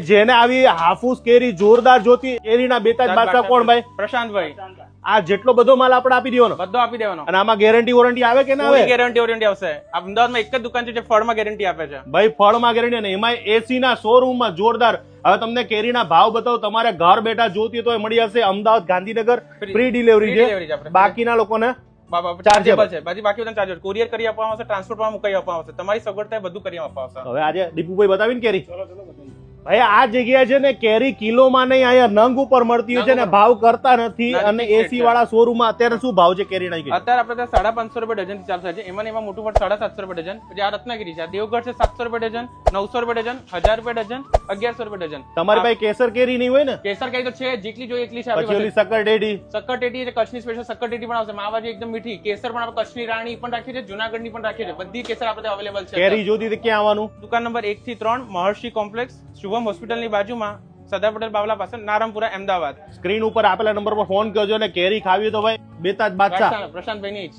જેને આવી હાફૂસ કેરી જોરદાર જોતી કેરીના બેતાજ બાદશાહ કોણ ભાઈ? પ્રશાંતભાઈ. આ જેટલો બધો માલ આપણે આપી દેવાનો. બધો આપી દેવાનો. અને આમાં ગેરંટી વોરંટી આવે કે ના આવે? ગેરંટી વોરંટી આવશે. અમદાવાદમાં એક જ દુકાન છે જે ફળમાં ગેરંટી આપે છે. ભાઈ ફળમાં ગેરંટી અને એમાં એસી ના શોરૂમમાં જોરદાર. હવે તમને કેરીના ભાવ બતાવો. તમારે ઘર બેઠા જોતી હોય તો એ મળી જશે. અમદાવાદ ગાંધીનગર ફ્રી ડિલિવરી છે. બાકીના લોકોને ચાર્જેબલ. છે. બાકી બાકી બધા ચાર્જેબલ કુરિયર કરી આપવામાં આવશે ટ્રાન્સપોર્ટમાં મુકાઈ આપવામાં આવશે? તમારી સગવડ થાય બધું કરી આપવામાં આવશે. હવે આજે દીપુભાઈ બતાવીને કેરી. ભાઈ આ જગ્યા છે ને કેરી કિલોમાં નહીં અહીંયા નંગ ઉપર મળતી હોય છે ને ભાવ કરતા નથી અને એસી વાળા શોરૂમમાં અત્યારે શું ભાવ છે કેરી નહીં અત્યારે આપણે ત્યાં સાડા પાંચસો રૂપિયા ડઝન ચાલશે છે. એમાં એમાં મોટું પણ સાડા સાતસો રૂપિયા ડઝન. પછી આ રત્નાગીરી છે. દેવગઢ છે સાતસો રૂપિયા ડઝન નવસો રૂપિયા ડઝન હજાર રૂપિયા ડઝન અગિયારસો રૂપિયા ડઝન. તમારી પાસે કેસર કેરી નહીં હોય ને? કેસર કઈ તો છે જેટલી જોઈએ એટલી છે પછી ઓલી સક્કર ડેડી. પાસે સક્કરટેટી છે કચ્છની સ્પેશિયલ સક્કરટેટી પણ આવશે. માવાજી એકદમ મીઠી. કેસર પણ આપણે કચ્છની રાણી પણ રાખી છે જુનાગઢની પણ રાખી છે બધી કેસર આપણે અવેલેબલ છે. કેરી જોતી ક્યાં આવવાનું? દુકાન નંબર એક થી ત્રણ મહર્ષિ કોમ્પ્લેક્સ શુભમ હોસ્પિટલની બાજુમાં સરદાર પટેલ બાવલા પાસે નારમપુરા અમદાવાદ. સ્ક્રીન ઉપર આપેલા નંબર પર ફોન કરજો અને કેરી ખાવી તો ભાઈ બેતાજ બાદશાહ. પ્રશાંતભાઈ ની જ